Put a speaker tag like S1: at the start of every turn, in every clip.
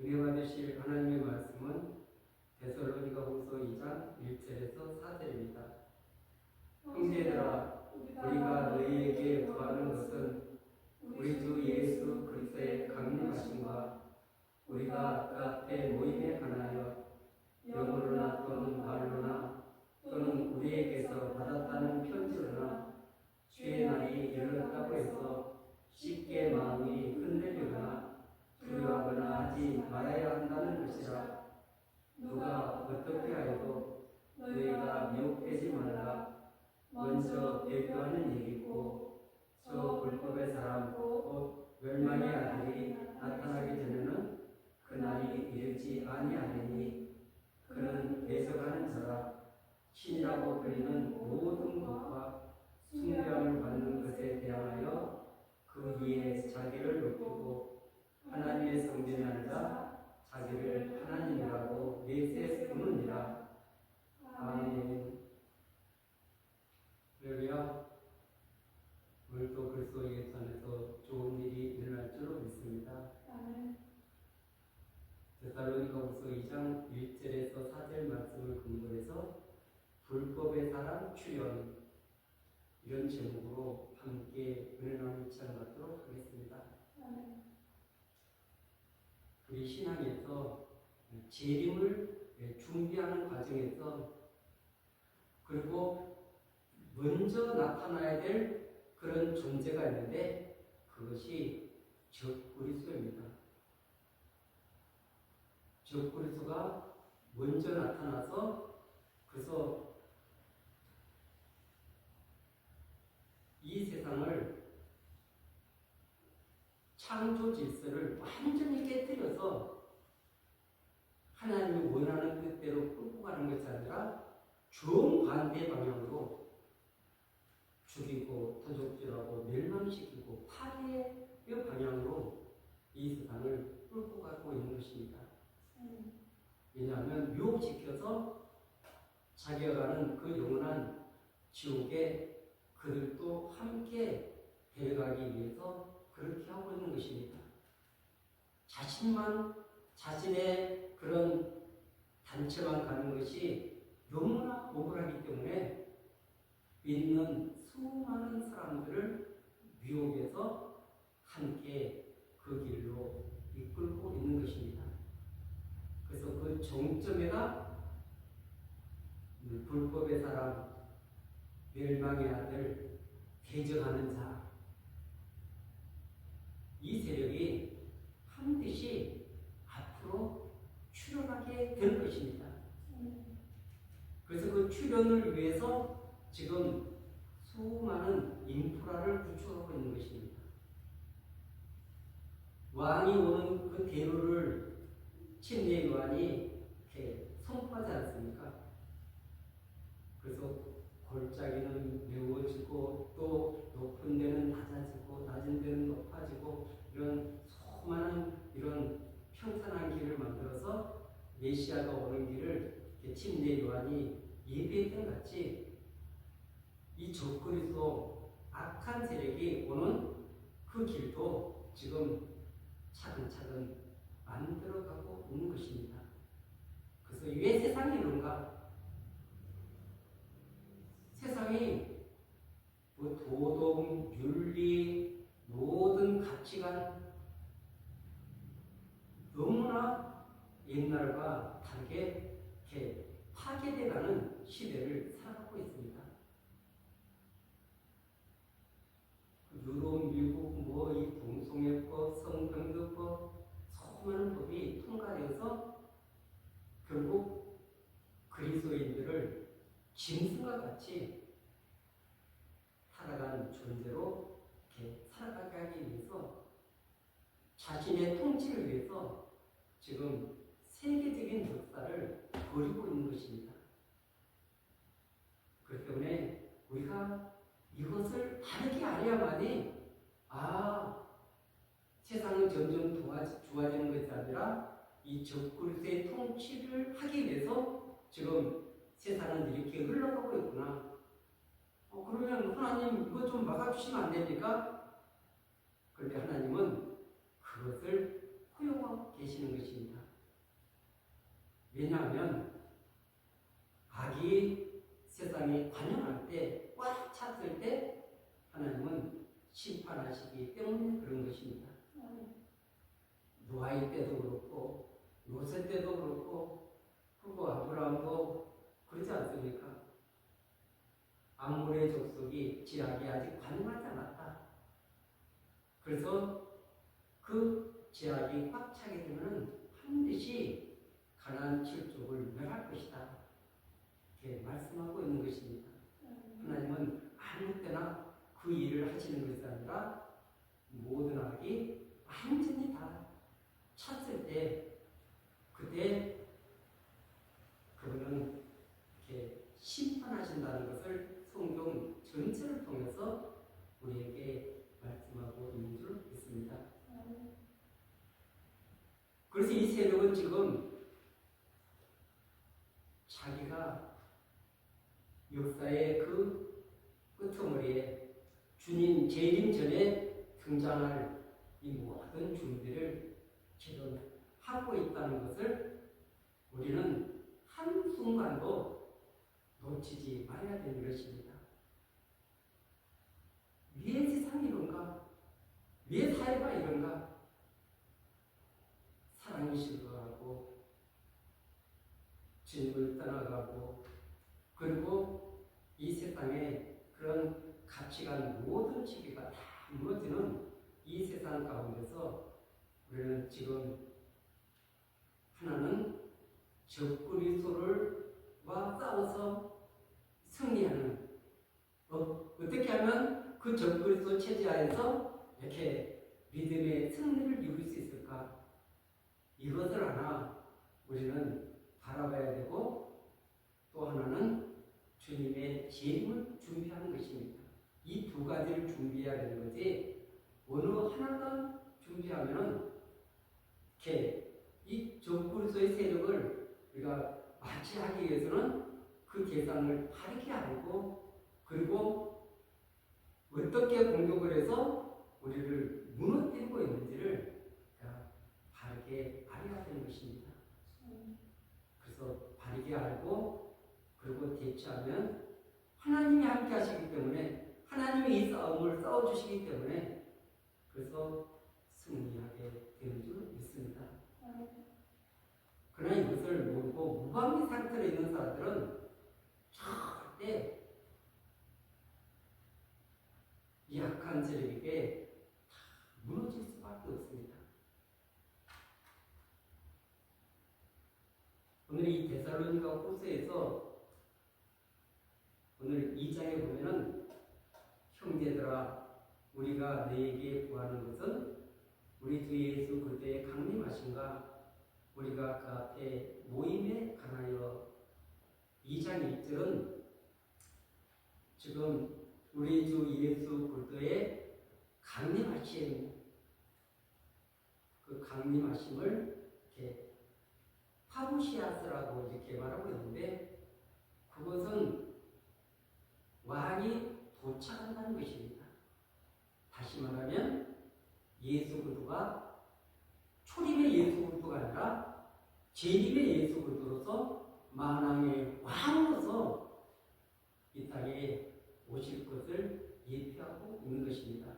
S1: 은혜 받으실 하나님의 말씀은 데살로니가 후서 2장 1절에서 4절입니다. 형제들아 우리가 너희에게 구하는 것은 우리 주 예수 그리스도의 강림하심과 우리가 그 앞에 모임에 관하여 영으로나 또는 말로나 또는 우리에게서 받았다는 편지로나 주의 날이 이르렀다고 해서 쉽게 마음이 흔들리거나 두려워하거나 하지 말아야 한다는 것이라 누가 어떻게 하여도 너희가 미혹되지 말라. 먼저 대표하는 일이고 저 불법의 사람 곧 멸망의 아들이 나타나기 전에는 그 날이 이르지 아니하리니 그는 대적하는 자라 신이라고 불리는 모든 것과 숭배함을 받는 것에 대하여 그 위에 자기를 높이고 하나님의 성전에 앉아 자기를 하나님이라고 내세우느니라 아멘 할렐루야 오늘도 그리스도 예수 안에서 좋은 일이 일어날 줄로 믿습니다 데살로니가후서 2장 1절에서 4절 말씀을 근거해서 불법의 사람 출현 이런 제목으로 함께 은혜 나눔 시간 갖도록 하겠습니다. 우리 신앙에서 재림을 준비하는 과정에서 그리고 먼저 나타나야 될 그런 존재가 있는데 그것이 적 그리스도입니다. 적 그리스도가 먼저 나타나서 그래서 이 세상을 창조 질서를 완전히 깨뜨려서 하나님이 원하는 뜻대로 끌고 가는 것이 아니라 정반대 방향으로 죽이고 도적질하고 멸망시키고 파괴의 방향으로 이 세상을 끌고 가고 있는 것입니다. 왜냐하면 유혹시켜서 자기가 가는 그 영원한 지옥에 그들도 함께 데려가기 위해서 그렇게 하고 있는 것입니다. 자신만 자신의 그런 단체만 가는 것이 너무나 억울하기 때문에 믿는 수많은 사람들을 미혹해서 함께 그 길로 이끌고 있는 것입니다. 그래서 그 정점에가 불법의 사람, 멸망의 아들, 대적하는 자, 이 세력이 반드시 앞으로 출현하게 될 것입니다. 그래서 그 출현을 위해서 지금 수많은 인프라를 구축하고 있는 것입니다. 왕이 오는 그 대로를 침례 요한이 이렇게 선포하지 않습니까? 그래서 골짜기는 메워지고 또 높은 데는 낮아지고 낮은 데는 높아지고 이런 수많은 이런 평탄한 길을 만들어서 메시아가 오는 길을 침례 요한이 예배했던 같이 이 적그리스도 악한 세력이 오는 그 길도 지금 차근차근 만들어가고 있는 것입니다. 그래서 왜 세상이 이런가? 세상이 뭐 도덕, 윤리, 모든 가치관 너무나 옛날과 다르게 이렇게 파괴돼가는 시대를 살아가고 있습니다. 유럽, 미국, 뭐 이 동성애법, 성평등법, 수많은 법이 통과되어서 결국 그리스도인들을 짐승과 같이 살아가는 존재로 이렇게 살아가게 하기 위해서 자신의 통치를 위해서 지금 세계적인 역사를 벌이고 있는 것입니다. 그렇기 때문에 우리가 이것을 바르게 알아야만이 아 세상은 점점 도와, 좋아지는 것이 아니라 이 적그리스의 통치를 하기 위해서 지금 세상은 이렇게 흘러가고 있구나. 어, 그러면 하나님 이거 좀 막아주시면 안 됩니까? 그런데 하나님은 그것을 허용하고 계시는 것입니다. 왜냐하면 악이 세상에 관영할 때, 꽉 찼을 때 하나님은 심판하시기 때문에 그런 것입니다. 노아의 때도 그렇고 노세 때도 그렇고 아브라함도 그러지 않습니까? 아모레 족속이 지락이 아직 관영하지 않았다. 그래서 그 제약이 꽉 차게 되면 반드시 가나안 칠족을 멸할 것이다. 이렇게 말씀하고 있는 것입니다. 하나님은 아무 때나 그 일을 하시는 것이 아니라 모든 악이 완전히 다 찼을 때 그때 그분은 이렇게 심판하신다는 것을 성경 전체를 통해서 우리에게 말씀하고 있는 줄 믿습니다. 그래서 이 세력은 지금 자기가 역사의 그 끄트머리에 주님 재림 전에 등장할 이 모든 준비를 지금 하고 있다는 것을 우리는 한순간도 놓치지 말아야 되는 것입니다. 왜 세상이 이런가? 왜 사회가 이런가? 사랑이 식어가고 주님을 떠나가고 그리고 이 세상에 그런 가치관 모든 시기가 다 무너지는 이 세상 가운데서 우리는 지금 하나는 적그리스도를와 싸워서 승리하는 어, 어떻게 하면 그 적그리스도 체제 하에서 이렇게 믿음의 승리를 이룰 수 있을까? 이것을 하나 우리는 바라봐야 되고 또 하나는 주님의 재림을 준비하는 것입니다. 이 두 가지를 준비해야 되는 거지 어느 하나만 준비하면은 이렇게 이 적그리스도의 세력을 우리가 마취하기 위해서는 그 대상을 바르게 알고 그리고 어떻게 공격을 해서 우리를 무너뜨리고 있는지를 바르게 알아야 되는 것입니다. 그래서 바르게 알고 그리고 대처하면 하나님이 함께 하시기 때문에 하나님이 이 싸움을 싸워주시기 때문에 그래서 승리하게 되는 줄 믿습니다. 그러나 이것을 모르고 무방비 상태로 있는 사람들은 절대 이 약한 세력에게 다 무너질 수밖에 없습니다. 오늘 이 데살로니가 후서에서 오늘 2장에 보면은 형제들아 우리가 너에게 구하는 것은 우리 주 예수 그리스도의 강림하신가 우리가 그 앞에 모임에 관하여 2장 1절은 지금 우리 주 예수 그리스도의 강림하심 그 강림하심을 이렇게 파부시아스라고 이렇게 말하고 있는데 그것은 왕이 도착한다는 것입니다. 다시 말하면 예수 그리스도가 초림의 예수 그리스도가 아니라 재림의 예수 그리스도로서 만왕의 왕으로서 이 땅에 오실 것을 예표하고 있는 것입니다.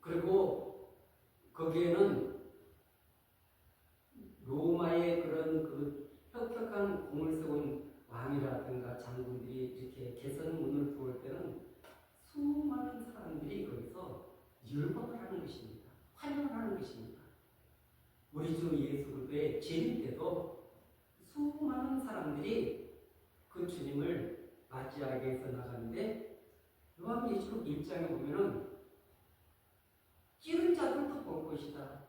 S1: 그리고 거기에는 로마의 그런 그 혁혁한 공을 세운 왕이라든가 장군들이 이렇게 개선문을 부을 때는 수많은 사람들이 거기서 율법을 하는 것입니다. 환영을 하는 것입니다. 우리 주 예수 그리스도의 재림 때도 수많은 사람들이 그 주님을 맞 이하기 위해서 나가는데 요한계시록 1장에 보면은 찌른 자들도 볼 것이다.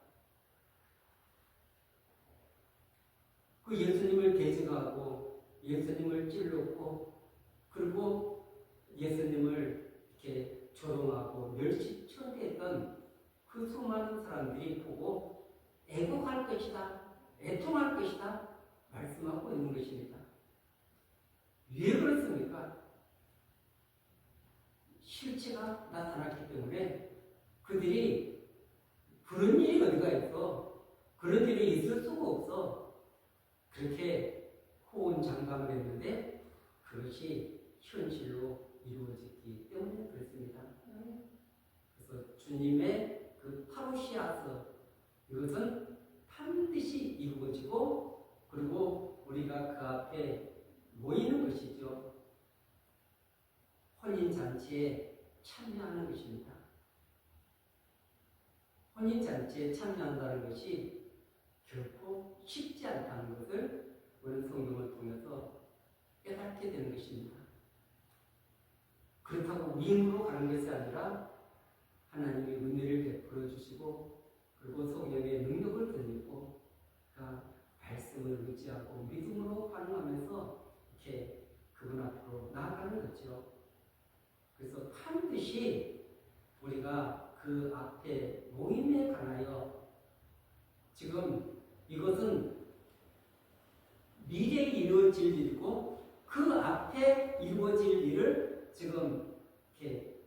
S1: 그 예수님을 대적하고 예수님을 찔렀고 그리고 예수님을 이렇게 조롱하고 멸시 처리했던 그 수많은 사람들이 보고 애곡할 것이다, 애통할 것이다 말씀하고 있는 것입니다. 왜 그렇습니까? 실체가 나타났기 때문에 그들이 그런 일이 어디가 있어? 그런 일이 있을 수가 없어. 그렇게 호언장담했는데 그것이 현실로 이루어졌기 때문에 그렇습니다. 그래서 주님의 그 파루시아서 이것은 반드시 이루어지고 그리고 우리가 그 앞에 모이는 것이죠. 혼인잔치에 참여하는 것입니다. 혼인잔치에 참여한다는 것이 결코 쉽지 않다는 것을 우리는 성경을 통해서 깨닫게 되는 것입니다. 그렇다고 위임으로 가는 것이 아니라 하나님의 은혜를 베풀어 주시고 그리고 성령의 능력을 덧입고 그러니까 말씀을 의지하고 믿음으로 반응하면서 이렇게 그분 앞으로 나아가는 거죠. 그래서 반드시 우리가 그 앞에 모임에 관하여 지금 이것은 미래에 이루어질 일이고 그 앞에 이루어질 일을 지금 이렇게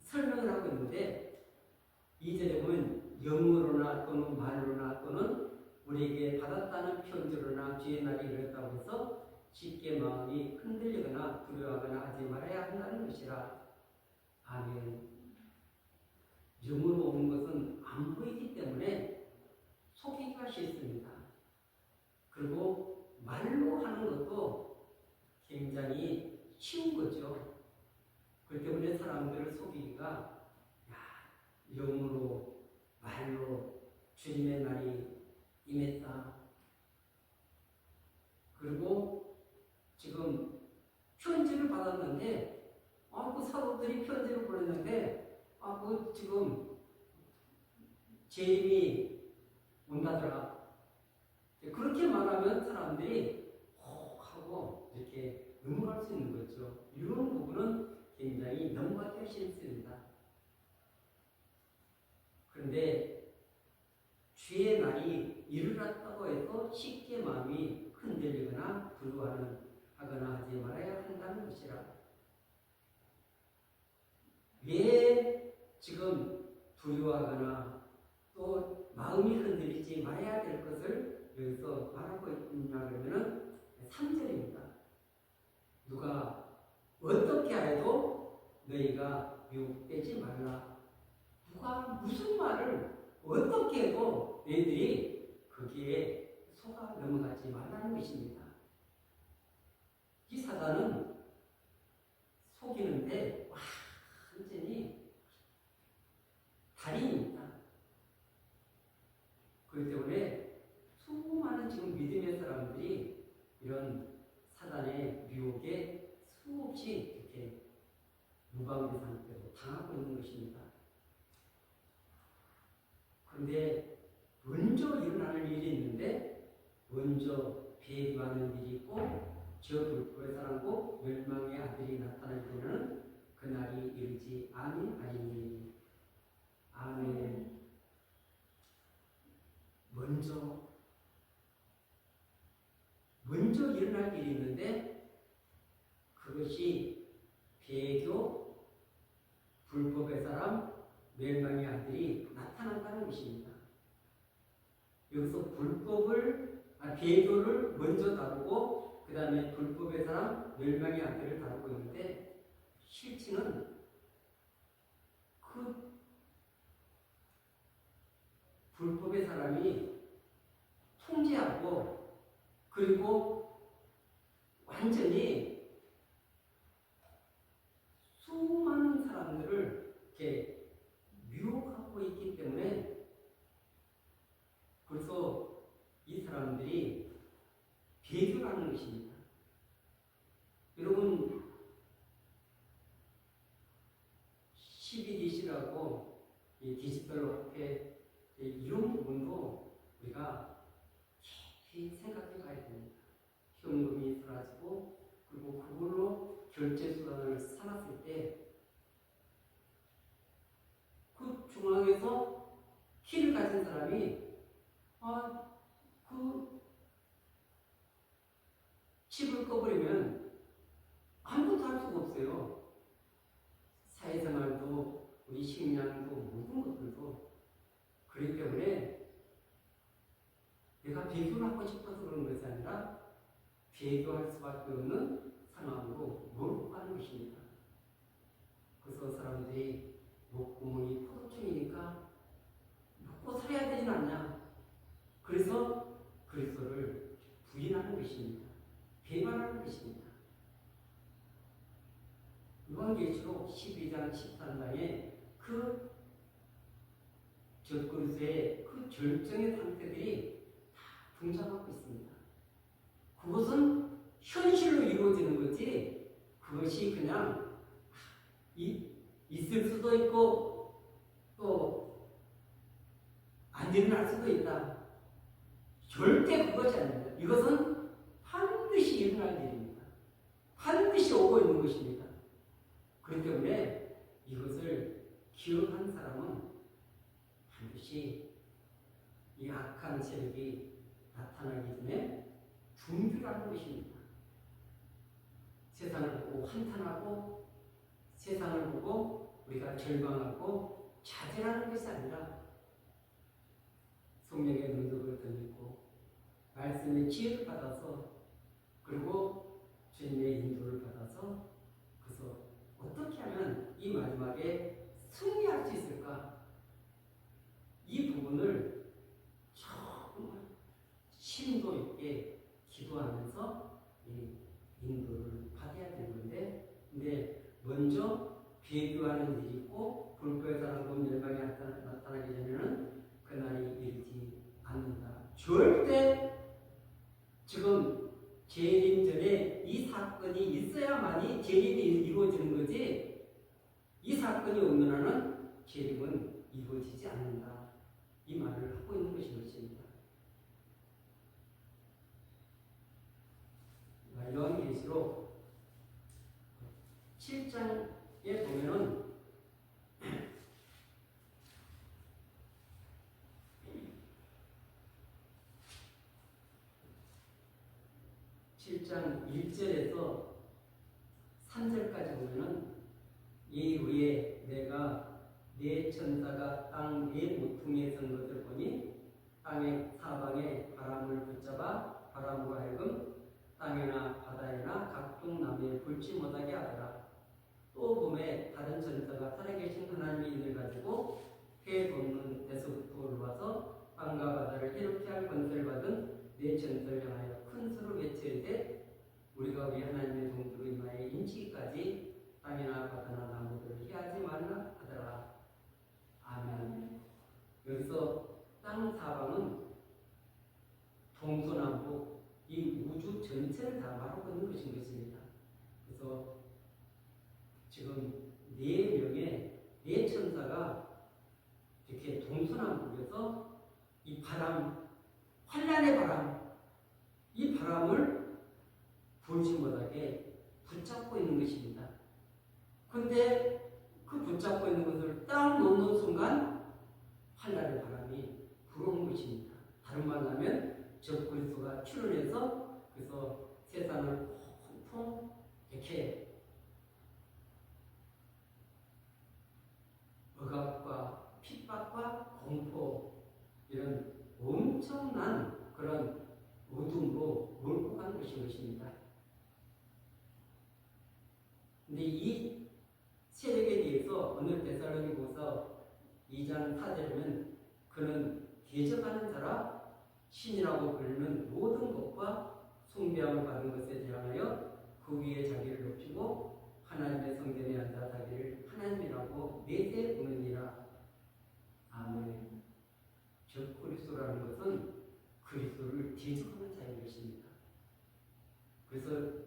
S1: 설명을 하고 있는데 이절에 보면 영어로나 또는 말로나 또는 우리에게 받았다는 편지로나 주의 날이 이르렀다고 해서 쉽게 마음이 흔들리거나 두려워하거나 하지 말아야 한다는 것이라 아멘 영으로 오는 것은 안 보이기 때문에 속이기가 쉽습니다. 그리고 말로 하는 것도 굉장히 쉬운 거죠. 그렇기 때문에 사람들을 속이기가 야 영으로 말로 주님의 날이 임했다. 그리고 지금 편지를 받았는데 아그 사도들이 편지를 보냈는데 아그 지금 재임이 온다더라. 그렇게 말하면 사람들이 혹 하고 이렇게 넘어갈 수 있는 거죠. 이런 부분은 굉장히 넘어가기 쉽습니다. 그런데 주의 날이 이르렀다고 해서 쉽게 마음이 흔들리거나 두려워하는 하거나 하지 말아야 한다는 것이라. 왜 지금 두려워하거나 또 마음이 흔들리지 말아야 될 것을 여기서 말하고 있냐 그러면은 3절입니다. 누가 어떻게 해도 너희가 미혹되지 말라. 누가 무슨 말을 어떻게 해도 너희들이 거기에 속아 넘어가지 말라는 것입니다. 이 사단은 속이는데 완전히 달인입니다. 그렇기 때문에 수많은 지금 믿음의 사람들이 이런 사단의 유혹에 수없이 이렇게 무방비 상태로 당하고 있는 것입니다. 그런데 먼저 일어나는 일이 있는데 먼저 배교하는 일이 있고 저 불법의 사람고 멸망의 아들이 나타날 때는 그날이 이르지 아니하리니 아멘 먼저 먼저 일어날 일이 있는데 그것이 배교 불법의 사람 멸망의 아들이 나타난다는 것입니다. 여기서 불법을 아, 배교를 먼저 다루고 그 다음에 사람 멸망의 아들을 다루고 있는데 실체는 그 불법의 사람이 통제하고 그리고 완전히 수많은 사람들을 이렇게 유혹하고 있기 때문에 벌써 이 사람들이 배교라는 것입니다. 여러분 12DC라고 이 디지털 화폐 이런 부분도 우리가 깊이 생각해 봐야 됩니다. 현금이 사라지고 그리고 그걸로 결제 수단을 삼았을 때 그 중앙에서 키를 가진 사람이 아, 그 칩을 꺼버리면 아무것도 할 수가 없어요. 사회생활도 우리 식량도 모든 것들도 비교를 하고 싶어서 그런 것이 아니라 비교할 수밖에 없는 상황으로 몰고 가는 것입니다. 그래서 사람들이 목구멍이 포도청이니까 먹고 살아야 되진 않냐. 그래서 그리스도를 부인하는 것입니다. 배반하는 것입니다. 요한계시록 12장 13장에 그 적그리스의 그 절정의 상태들이 다 등장하고 있습니다. 그것은 현실로 이루어지는 거지 그것이 그냥 이, 있을 수도 있고 또 안 일어날 수도 있다. 절대 그것이 아닙니다. 이것은 반드시 일어날 일입니다. 반드시 오고 있는 것입니다. 그렇기 때문에 이것을 기억한 사람은 반드시 이 악한 세력이 나타나기 전에 준비하는 것입니다. 세상을 보고 한탄하고 세상을 보고 우리가 절망하고 자제하는 것이 아니라 성령의 능력을 덧입고 말씀의 지혜를 받아서 그리고 주님의 인도를 받아서 그래서 어떻게 하면 이 마지막에 승리할 수 있을까? 이 부분을 심도 있게 기도하면서 이 인도를 받아야 되는 건데, 근데 먼저 비교하는 일이 있고 불법의 사랑과 멸망이 나타나- 나타나기 전에는 그날이 이르지 않는다. 절대 지금 재림 전에 이 사건이 있어야만이 재림이 이루어지는 거지 이 사건이 없는 한은 재림은 이루어지지 않는다. 이 말을 하고 있는 것인 것입니다. 요한계시록 7장에 보면은 7장 1절에서 3절까지 보면은 이 후에 내가 네 천사가 땅네 모퉁이에 선 것을 보니 땅의 사방에 바람을 붙잡아 바람으로 하여금 땅이나 바다에나 각종 나무에 불지 못하게 하더라. 또 봄에 다른 천사가 살아계신 하나님의 인을 가지고 해 돋는 데서부터 올라와서 땅과 바다를 해롭게 할 권세를 받은 네 천사를 향하여 큰 소리로 외치되 우리가 우리 하나님의 동주로 임하여 인치기까지 땅이나 바다나 나무들을 해하지 말라 하더라. 아멘. 여기서 땅 사방은 동서남북 이 우주 전체를 다 말하고 있는 것입니다. 그래서 지금 네 명의 네 천사가 이렇게 동서남북에서 이 바람, 환란의 바람, 이 바람을 못하게 붙잡고 있는 것입니다. 근데 그 붙잡고 있는 것을 딱 놓는 순간 환란의 바람이 불어오는 것입니다. 다른 말로 하면 적그리스도가 출현해서 그래서 세상을 펑펑 이렇게 억압과 핍박과 공포 이런 엄청난 그런 어둠으로 몰고 가는 것인 것입니다. 근데 이 세력에 대해서 오늘 데살로니고서 2장 4절에는 그는 대적하는 자라 신이라고 불리는 모든 것과 숭배함을 받은 것에 대하여 그 위에 자기를 높이고 하나님의 성전에 앉아 자기를 하나님이라고 내세우느니라. 아멘. 즉 그리스도라는 것은 그리스도를 대적하는 자인 것입니다. 그래서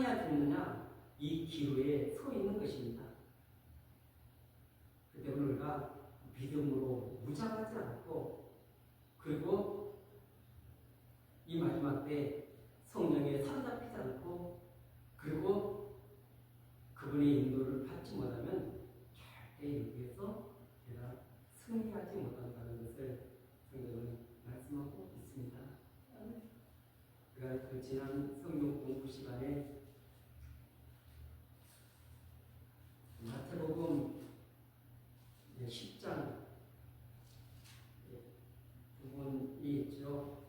S1: 사느냐 죽느냐 이 기로에 서 있는 것입니다. 그 때문에 우리가 믿음으로 무장하지 않고 그리고 이 마지막 때 성령에 사로잡히지 않고 그리고 그분의 인도를 받지 못하면 절대 여기에서 우리가 승리하지 못한다는 것을 성경은 말씀하고 있습니다. 우리가 그 지난 성경 공부 시간에 마태복음 10장 부분이 있죠.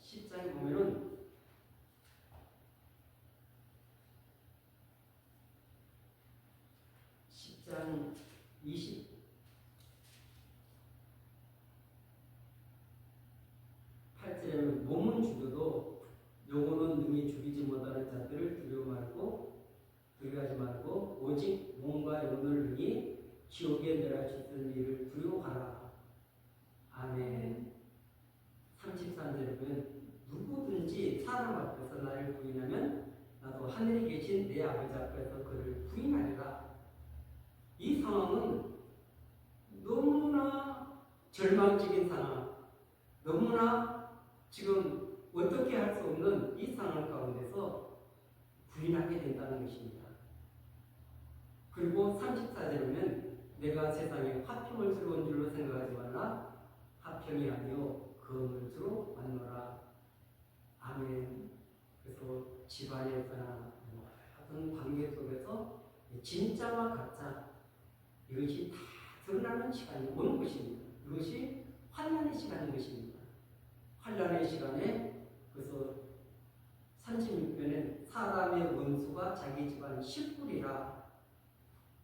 S1: 10장에 보면은 십장 20, 팔절에 몸은 죽여도 영혼은 능히 죽이지 못하는 자들을 두려워 말고 두려워하지 말고 오직 몸과 영혼을 능히 지옥에 멸하실 일을 두려워하라. 아멘. 33절에 보면 누구든지 사람 앞에서 나를 부인하면 나도 하늘에 계신 내 아버지 앞에서 그를 부인하리라. 이 상황은 너무나 절망적인 상황, 지금 어떻게 할 수 없는 이 상황 가운데서 부인하게 된다는 것입니다. 그리고 34절에 보면 내가 세상에 화평을 주러 온 줄로 생각하지 말라. 화평이 아니요 검을 주로 만노라. 아멘. 그래서 집안에서나 뭐 어떤 관계 속에서 진짜와 가짜 이것이 다 드러나는 시간이 오는 것입니다. 이것이 환란의 시간인 것입니다. 환란의 시간에 그래서 36편에 사람의 원수가 자기 집안 식구리라.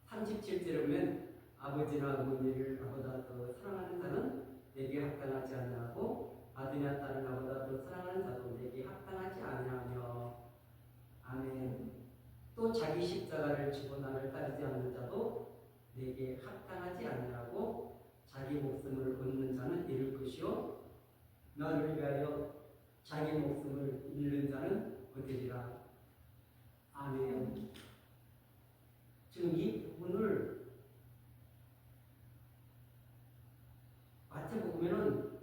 S1: 37절에 보면 아버지나 어머니를 나보다 더 사랑하는 자는 내게 합당하지 아니하고 아들이나 딸을 나보다 더 사랑하는 자도 내게 합당하지 아니하며. 아멘. 또 자기 십자가를 지고 나를 따르지 않는 자도 내게 합당하지 아니하고 자기 목숨을 얻는 자는 잃을 것이요 나를 위하여 자기 목숨을 잃는 자는 얻으리라 아멘 지금 이 부분을 마태복음에는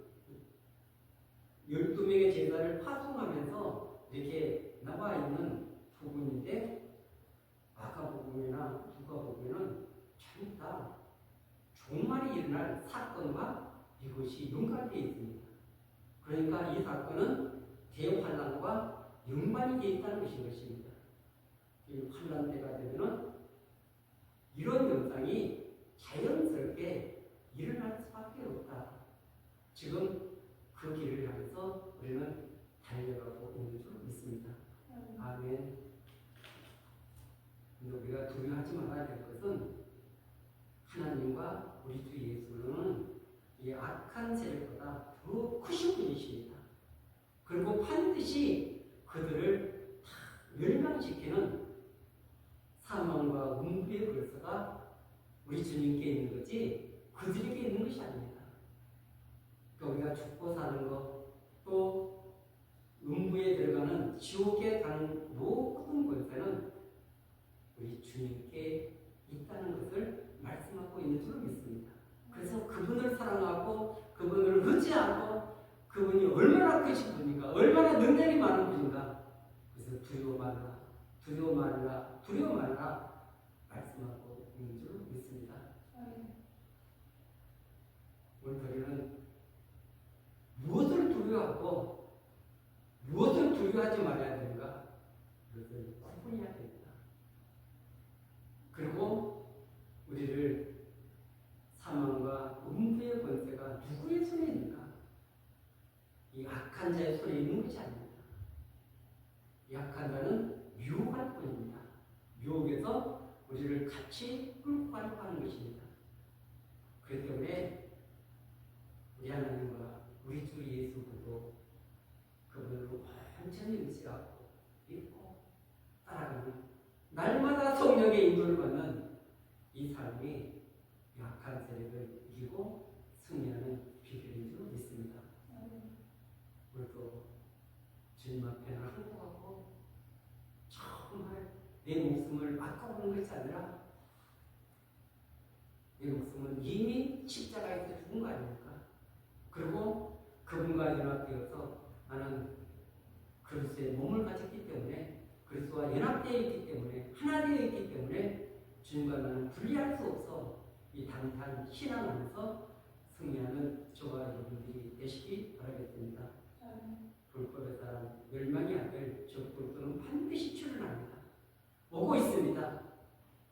S1: 12명의 제자를 파송하면서 이렇게 나와 있는 부분인데 마가복음이나 누가복음에는 전부 다 종말이 일어날 사건과 이것이 연관되어 있습니다. 그러니까 이 사건은 대환란과 연관이 되어 있다는 것인 것입니다. 이 환란 때가 되면은 이런 현상이 자연스럽게 일어날 수밖에 없다. 지금 그 길을 향해서 우리는 달려가고 있는 줄 믿습니다. 아멘. 근데 우리가 두려워하지 말아야 될 것은 하나님과 우리 주 예수는 이 악한 세력보다 더 크신 분이십니다. 그리고 반드시 그들을 다 멸망시키는 사망과 음부의 벌서가 우리 주님께 있는 거지 그들에게 있는 것이 아닙니다. 그러니까 우리가 죽고 사는 것, 또 음부에 들어가는 지옥에 가는 모든 권세는 우리 주님께 있다는 것을 말씀하고 있는 줄 믿습니다. 그래서 그분을 사랑하고 그분을 의지하고 그분이 얼마나 크신 분인가, 얼마나 능력이 많은 분인가. 그래서 두려워 말라, 두려워 말라, 두려워 말라 말씀하고 있는 줄 믿습니다. 오늘 우리는 무엇을 두려워하고 무엇을 두려워하지 말아야 되는가? 그것을 구분해야 됩니다. 그리고 우리를 사망과 음부의 권세가 누구의 손에 있는가? 이 악한 자의 손에 있는 것이 아닙니다. 이 악한 자는 유혹할 뿐입니다. 유혹에서 우리를 같이 끌고 가려고 하는 것입니다. 그렇기 때문에 우리 하나님과 우리 주 예수 그도 그분을 완전히 의지하고 믿고 따라가는 날마다 성령의 인도를 받는 이 삶이 약한 세력을 이기고 승리하는 비결인 줄 믿습니다. 오늘도 주님 앞에 항복하고 정말 내 목숨을 아까워하는 것이 아니라 내 목숨은 이미 십자가에서 죽은 거 아닙니까? 그리고 그분과 연합되어서 나는 그리스도의 몸을 가졌기 때문에 그리스도와 연합되어 있기 때문에 하나 되어 있기 때문에 주님과 나는 분리할 수 없어 이 단탄 신앙 안에서 승리하는 저와 여러분들이 되시기 바라겠습니다. 불법의 사람 멸망이 안될 적불도는 반드시 출현합니다. 오고 있습니다.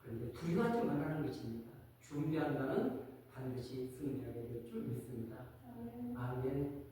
S1: 그런데 두려워하지 말라는 것입니다. 준비한다는 반드시 승리하게 될 줄 믿습니다. 아멘.